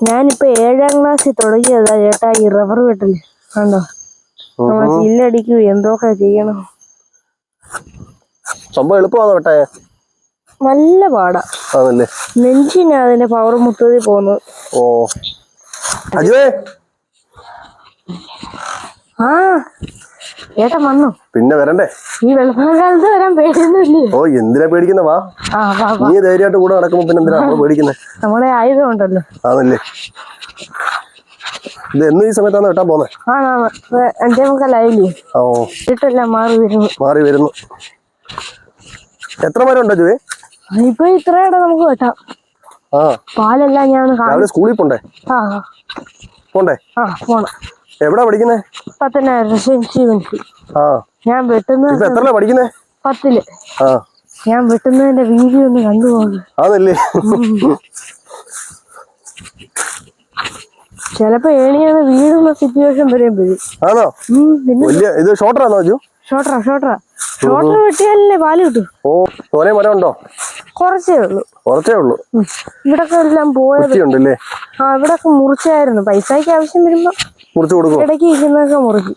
ഞാനിപ്പോ ഏഴാം ക്ലാസ്സിൽ തുടങ്ങിയതാ ചേട്ടാ ഈ റബ്ബർ വെട്ടൽ കണ്ടോ? ചില്ലടിക്കൂ എന്തൊക്കെ ചെയ്യണം. സംഭവം എളുപ്പമാണോ വെട്ടേ? നല്ല പാടാ. ആണല്ലേ? നെഞ്ചിനാ അതിന്റെ പവർ മുത്തതി പോന്നു ഓ. അജുവേ. ആ. ചേട്ടൻ വന്നു. പിന്നെ വരണ്ടേ? ഈ വെള്ളക്കാലത്ത് വരാൻ പേടിയൊന്നുമില്ലേ? ഓ എന്തിനാ പേടിക്കുന്ന? വാ. നീ ധൈര്യമായിട്ട് കൂടെ നടക്കുമ്പോ പിന്നെ എന്തിനാ നമ്മൾ പേടിക്കുന്നത് നമ്മളെ ആയുധം ഉണ്ടല്ലോ ആണല്ലേ? ഇത് എന്നും ഈ സമയത്താണ് വെട്ടാൻ അഞ്ചേ മുക്കാലായില്ലേ ഓ. ഇട്ടെല്ലാം മാറി വരുന്നു. മാറി വരുന്നു. എത്ര മരം ഉണ്ടോ ജുവേ? ഇപ്പൊ ഇത്രയുടെ നമുക്ക് വെട്ടാം. പാലെല്ലാം ഞാൻ സ്കൂളിൽ പോണ്ടേ? പോണ്ടേ? ആ പോണം. എവിടാ പഠിക്കുന്നേ? ഞാൻ വെട്ടുന്ന എത്ര പഠിക്കുന്നേ? പത്തിൽ. ഞാൻ വെട്ടുന്നതിന്റെ വീഡിയോ ഒന്ന് കണ്ടുപോകുന്നു അതല്ലേ ചിലപ്പോ ഏണിയാണ് വീടുന്ന സിറ്റുവേഷൻ വരെയും വരും. ആണോ? വലിയ ഇത് ഷോർട്ടറാണോ അജു? ഷോർട്ടറാ ഷോർട്ടറാ ഷോർട്ടർ വെട്ടിയാലല്ലേ പാൽ കിട്ടും? ഓ തോനെ മരം ഉണ്ടോ? കുറച്ചേ ഉള്ളൂ. കുറച്ചേ ഉള്ളൂ. ഇവിടൊക്കെ എല്ലാം പോയത് ആ ഇവിടൊക്കെ മുറിച്ചായിരുന്നു. പൈസക്ക് ആവശ്യം വരുമ്പോ മുറിച്ച് കൊടുക്കും ഇടയ്ക്ക് ഇരിക്കുന്നൊക്കെ മുറിക്കും.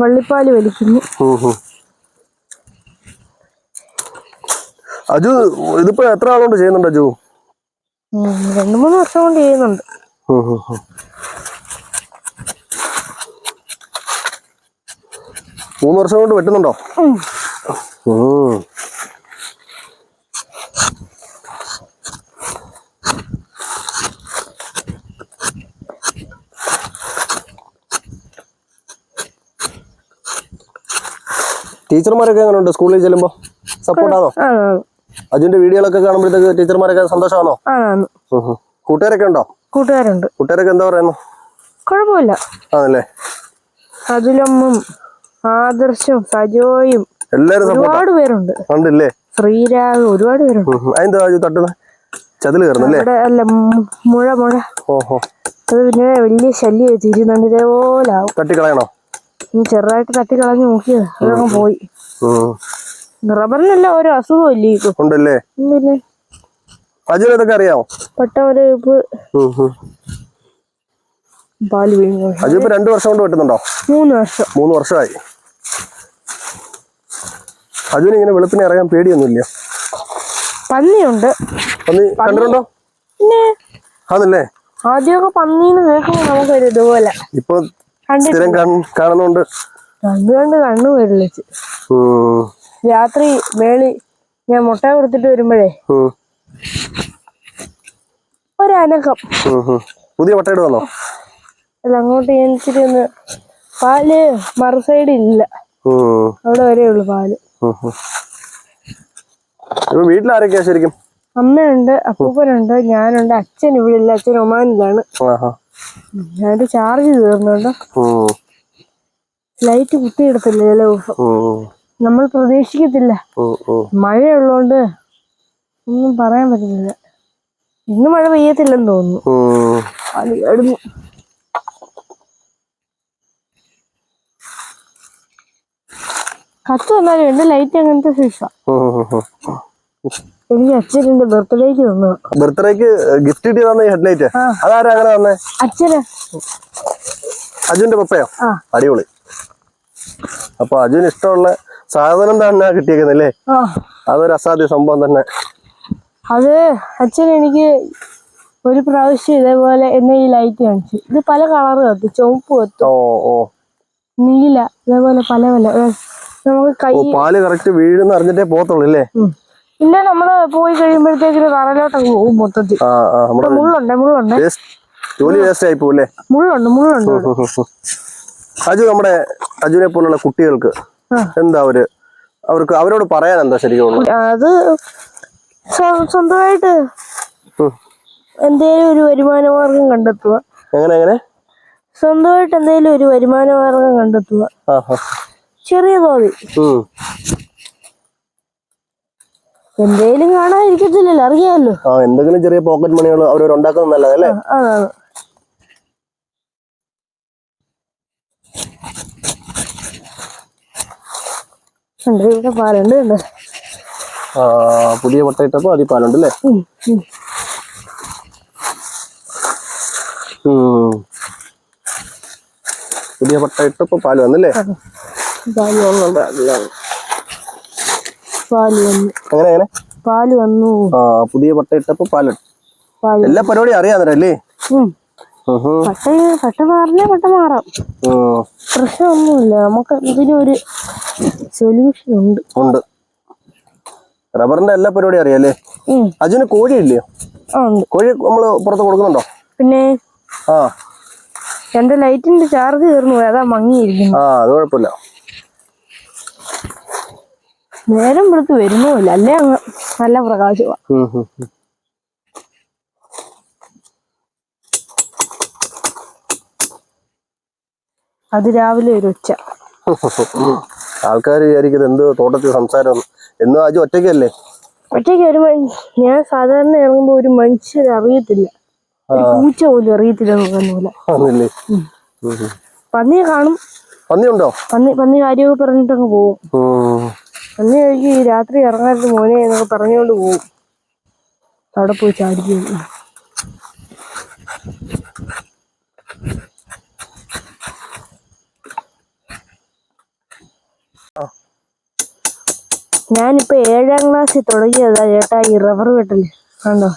വള്ളിപ്പാൽ വലിക്കുന്നു. അജു ഇതിപ്പോ എത്ര ആളുകൊണ്ട് ചെയ്യുന്നുണ്ട് അജു? രണ്ടു മൂന്ന് വർഷം കൊണ്ട് ചെയ്യുന്നുണ്ട്. മൂന്ന് വർഷം കൊണ്ട് വെട്ടുന്നുണ്ടോ? ഉം. എങ്ങനെ ഉണ്ട് സ്കൂളിൽ ചെല്ലുമ്പോ സപ്പോർട്ടാണോ ആണ്? അജുന്റെ വീഡിയോകളൊക്കെ കാണുമ്പോഴത്തേക്ക് ടീച്ചർമാരൊക്കെ സന്തോഷമാണോ. കൂട്ടുകാരൊക്കെ ഉണ്ടോ? കൂട്ടുകാരുണ്ട്. കൂട്ടുകാരൊക്കെ എന്താ പറയുന്നു? കുഴപ്പമില്ല. ആണല്ലേ? അതിലമ്മും ആദർശും സജോയും എല്ലാരും ഒരുപാട് പേരുണ്ട്. ഉണ്ടല്ലേ ശ്രീരാഗ് ഒരുപാട് പേരുണ്ട്. തട്ടുന്ന? ചതിൽ കയറുന്നല്ലേ അല്ല? മുഴ മുഴ. ഓഹോ. അത് പിന്നെ വലിയ ശല്യം തിരുന്നുണ്ട് ഇതേപോലെ തട്ടിക്കളയണോ? ഇനി ചെറുതായിട്ട് തട്ടി കളഞ്ഞു നോക്കിയത് അതങ്ങ് പോയി. റബ്ബറിനല്ല ഓരോ അസുഖം ഇല്ലേ ഇപ്പൊ? ഉണ്ടല്ലേ? പിന്നെ അജുന് ഇതൊക്കെ അറിയാമോ പെട്ടവര് ഇപ്പൊ ഉം, ഉം. പാൽ വീഴുന്നു അജു ഇപ്പൊ രണ്ടു വർഷം കൊണ്ട് വെട്ടുന്നുണ്ടോ? മൂന്ന് വർഷം. മൂന്ന് വർഷമായി. അജുന് ഇങ്ങനെ വെളുപ്പിനെ ഇറങ്ങാൻ പേടിയൊന്നുമില്ല? പന്നിയുണ്ട്. ഒന്ന് കണ്ടിട്ടുണ്ടോ? പിന്നെ ആണല്ലേ? ആദ്യമൊക്കെ പന്നീന്ന് കേൾക്കുമ്പോ നമുക്കൊരു ഇതുപോലെ. ഇപ്പൊ സ്ഥിരം കണ്ടു കണ്ണു രാത്രി മേളി ഞാൻ മുട്ട കൊടുത്തിട്ട് വരുമ്പോഴേ ഒരനക്കം. പുതിയ പട്ടയിട് വന്നോ അല്ല അങ്ങോട്ട് എനിച്ചിട്ട് ഒന്ന് പാൽ മറു സൈഡ് ഇല്ല. അവിടെ വരെ ഉള്ളു പാൽ. വീട്ടിലാരൊക്കെയാ ശരിക്കും? അമ്മയുണ്ട് അപ്പൂപ്പനുണ്ട് ഞാനുണ്ട് അച്ഛൻ ഇവിടെ ഇല്ല അച്ഛൻ ഒമാനിലാണ് ആഹാ ചാർജ് തീർന്നുണ്ട് ലൈറ്റ് കുത്തിയിടത്തില്ല ചില നമ്മൾ പ്രതീക്ഷിക്കത്തില്ല. മഴയുള്ളോണ്ട് ഒന്നും പറയാൻ പറ്റുന്നില്ല ഇന്ന് മഴ പെയ്യത്തില്ലെന്ന് തോന്നുന്നു കടുന്നു കത്ത് വന്നാലും എന്റെ ലൈറ്റ് അങ്ങനത്തെ ഫിഷാ. എനിക്ക് എന്റെ ബർത്ത്ഡേക്ക് തന്നു. ബർത്ത്ഡേക്ക് ഗിഫ്റ്റ് കിട്ടി തന്നെ ഹെഡ്ലൈറ്റ്. അതാരാ അങ്ങനെ തന്നെ അച്ഛന്. അജുന്റെ പപ്പയോ? അടിപൊളി. അപ്പൊ അജുന് ഇഷ്ടമുള്ള സാധനം തന്നെ കിട്ടിയേക്കുന്നല്ലേ അതൊരു അസാധ്യ സംഭവം തന്നെ. അത് അച്ഛൻ എനിക്ക് ഒരു പ്രാവശ്യം ഇതേപോലെ എന്നെ ഈ ലൈറ്റ് കാണിച്ചു. ഇത് പല കളറ് കത്തു ചുവപ്പ് കത്തു. ഓ ഓ. നീല ഇതേപോലെ പല പല. നമുക്ക് കൈ പാൽ കറക്റ്റ് വീഴുന്ന അറിഞ്ഞിട്ടേ പോത്തുള്ളൂ അല്ലേ. ഇല്ല നമ്മൾ പോയി കഴിയുമ്പോഴത്തേക്കിന് തറയിലോട്ടങ്ങ് പോകും മൊത്തത്തിൽ. മുള്ളുണ്ട് മുള്ളുണ്ട്. ജോലി വേസ്റ്റ് ആയി പോവില്ലേ? മുള്ളുണ്ട് മുള്ളുണ്ട്. അജു നമ്മുടെ അജുനെ പോലുള്ള കുട്ടികൾക്ക്. എന്താ അവർ അവർക്ക് അവരോട് പറയാൻ എന്താ ശരിക്കും അത് സ്വ- സ്വന്തമായിട്ട്. എന്തേലും ഒരു വരുമാന മാർഗം കണ്ടെത്തുക. എങ്ങനെ എങ്ങനെ? സ്വന്തമായിട്ട് എന്തേലും ഒരു വരുമാന മാർഗം കണ്ടെത്തുക. ചെറിയ തോതിൽ. ഉം. എന്തേലും കാണാതിരിക്കത്തില്ലല്ലോ അറിയാമല്ലോ ആ എന്തെങ്കിലും ചെറിയ പോക്കറ്റ് മണികൾ അവർ ഉണ്ടാക്കുന്നത് നല്ലതല്ലേ? ഇവിടെ പാലുണ്ട് ഉണ്ട് ആ പുതിയ മുട്ട ഇട്ടപ്പോൾ അതിൽ പാലുണ്ട് അല്ലേ. പുതിയ മുട്ട ഇട്ടപ്പോ പാൽ വന്നല്ലേ? പാൽ വന്നുണ്ട്. പാൽ. വന്നു എങ്ങനെ എങ്ങനെ? പാൽ വന്നു. ആ പുതിയ പട്ട ഇട്ടപ്പോ പാൽ. എല്ലാ പരിപാടിയും അറിയാന്നല്ലേ ഉം. പട്ട പട്ട മാറില്ലേ പട്ട മാറാം. പ്രശ്നമൊന്നുമില്ല. നമുക്ക് ഇതിനൊരു സൊല്യൂഷൻ ഉണ്ട്. ഉണ്ട് റബ്ബറിന്റെ എല്ലാ പരിപാടിയും അറിയാല്ലേ. അജുന് കോഴി ഇല്ലയോ കോഴി നമ്മൾ പുറത്ത് കൊടുക്കുന്നുണ്ടോ? പിന്നെ? ആ. എന്റെ ലൈറ്റിന്റെ ചാർജ് തീർന്നു അതാ മങ്ങിയിരിക്കുന്നു ആ അത് കുഴപ്പമില്ല. നേരം ഇവിടുത്ത് വരുന്നില്ല അല്ലേ അങ്ങ്? നല്ല പ്രകാശമാ. ഉം, ഉം, ഉം. അത് രാവിലെ ഒരു ഉച്ച. ആൾക്കാർ വിചാരിക്കുന്നത് എന്ത് തോട്ടത്തിൽ സംസാരം എന്നും ആജു ഒറ്റയ്ക്കല്ലേ? ഒറ്റയ്ക്ക് ഒരു ഞാൻ സാധാരണ ഇറങ്ങുമ്പോ ഒരു മനുഷ്യർ അറിയത്തില്ല. പൂച്ച പോലും അറിയത്തില്ല പന്നിയെ കാണും. പന്നിയുണ്ടോ? പന്നി പന്നി കാര്യമൊക്കെ പറഞ്ഞിട്ടങ്ങ് പോവും. ഉം. പന്നി കഴിക്ക് ഈ രാത്രി ഇറങ്ങരുത് മോനെ എന്നൊക്കെ പറഞ്ഞുകൊണ്ട് പോവും. അവിടെ പോയി ചാടിക്കും. ഞാനിപ്പോ ഏഴാം ക്ലാസ്സിൽ തുടങ്ങിയതാ ചേട്ടാ ഈ റബ്ബർ വെട്ടൽ കണ്ടോ?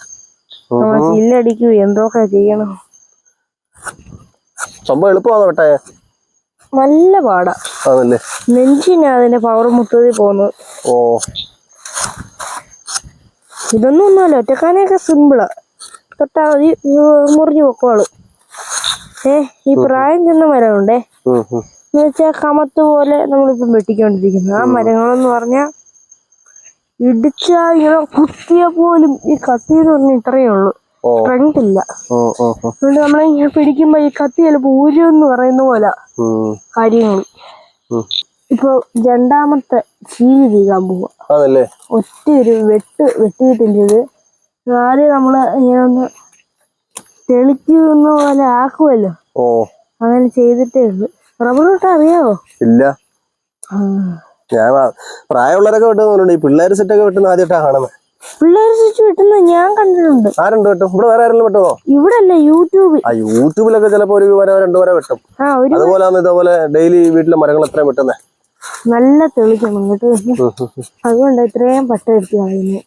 ഇല്ലടിക്കൂ ചില്ലടിക്കും എന്തൊക്കെ ചെയ്യണം. സംഭവം എളുപ്പമാണോ വെട്ടേ നല്ല പാടാ. നെഞ്ചിനെ നെഞ്ചിനാ അതിന്റെ പവർ മുത്തതി പോകുന്നത്. ഓ. ഇതൊന്നും ഒന്നുമല്ല ഒറ്റക്കാനൊക്കെ സിമ്പിളാ തൊട്ടാ മതി മുറിഞ്ഞു പൊക്കോളൂ. ഏ ഈ പ്രായം ചെന്ന മരമുണ്ടേ. എന്ന് വെച്ചാൽ കമത്ത് പോലെ നമ്മളിപ്പം വെട്ടിക്കൊണ്ടിരിക്കുന്നത് ആ മരങ്ങളെന്ന് പറഞ്ഞാൽ ഇടിച്ചാ ഇങ്ങനെ കുത്തിയ പോലും ഈ കത്തി എന്ന് പറഞ്ഞാൽ ഇത്രയേ ഉള്ളൂ. സ്ട്രെങ്ത് ഇല്ല. അതുകൊണ്ട് നമ്മളെ പിടിക്കുമ്പോ ഈ കത്തി പൂജ്യം എന്ന് പറയുന്ന പോലെ കാര്യങ്ങൾ. ഇപ്പൊ രണ്ടാമത്തെ ചീവി തീകാൻ പോവാ. ഒറ്റ ഒരു വെട്ട് വെട്ടിയിട്ടില്ല നാല് ആദ്യം നമ്മൾ ഇങ്ങനെ ഒന്ന് തെളിക്കുന്ന പോലെ ആക്കുമല്ലോ ഓ. അങ്ങനെ ചെയ്തിട്ടേ ഉള്ളു. റബ്ബർ തൊട്ട് അറിയാവോ? ഇല്ല. ഞാൻ പ്രായമുള്ളവരൊക്കെ വെട്ടുന്നുണ്ട് ഈ പിള്ളേർ സെറ്റൊക്കെ വെട്ടുന്ന ആദ്യമായിട്ടാണ് കാണുന്നത് പിള്ളേർ സ്വിച്ച് വെട്ടുന്നത് ഞാൻ കണ്ടിട്ടുണ്ട്. ആരുണ്ട് വെട്ടും? ഇവിടെ വേറെ ആരെങ്കിലും വെട്ടുമോ ഇവിടെ അല്ല യൂട്യൂബിൽ ആ യൂട്യൂബിലൊക്കെ ചിലപ്പോ ഒരു വര രണ്ടു വര വെട്ടും. ആ ഒരു ഇതേപോലെ ഡെയിലി വീട്ടിലെ മരങ്ങൾ എത്രയും വെട്ടുന്നത് നല്ല തെളിക്കണം കേട്ടോ. അതുകൊണ്ട് ഇത്രയും പട്ട എടുത്ത്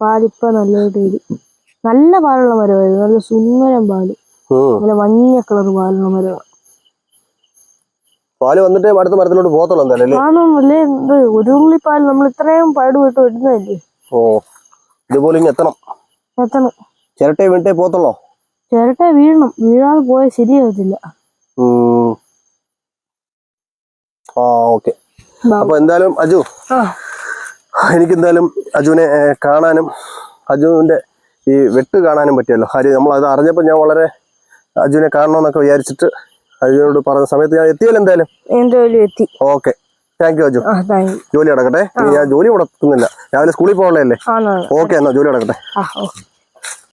പാലിപ്പ നല്ലതായിട്ട് വരും നല്ല പാലുള്ള മരമായിരുന്നു. നല്ല സുന്ദരം പാൽ. നല്ല മഞ്ഞ കളർ പാലുള്ള മരമാണ് പാൽ വന്നിട്ടേ അടുത്ത മരത്തിലോട്ട് പോകത്തുള്ളൂ എന്തായാലും ഒരു ഉള്ളി പാൽ നമ്മൾ ഇത്രയും പാടുപെട്ട് വെട്ടുന്നതല്ലേ ഓ ഇതുപോലെ ഇനി എത്തണം. എത്തണം. ചിരട്ടെ വീണിട്ടേ പോകത്തുള്ളോ? ചിരട്ടെ വീഴണം വീഴാതെ പോയാൽ ശരിയാവത്തില്ല. ആ ഓക്കെ. അപ്പൊ എന്തായാലും അജു എനിക്ക് എന്തായാലും അജുവിനെ കാണാനും അജുവിന്റെ ഈ വെട്ട് കാണാനും പറ്റിയല്ലോ. ഹരി നമ്മൾ അത് അറിഞ്ഞപ്പോൾ ഞാൻ വളരെ അജുവിനെ കാണണമെന്നൊക്കെ വിചാരിച്ചിട്ട് അജുവിനോട് പറഞ്ഞ സമയത്ത് ഞാൻ എത്തിയല്ലോ എന്തായാലും? എന്തായാലും എത്തി. ഓക്കെ. Thank you. അജു ജോലി അടക്കട്ടെ ഞാൻ ജോലി മുടക്കുന്നില്ല രാവിലെ സ്കൂളിൽ പോകണല്ലേ ആണാണ് ഓക്കെ എന്നാ ജോലി അടക്കട്ടെ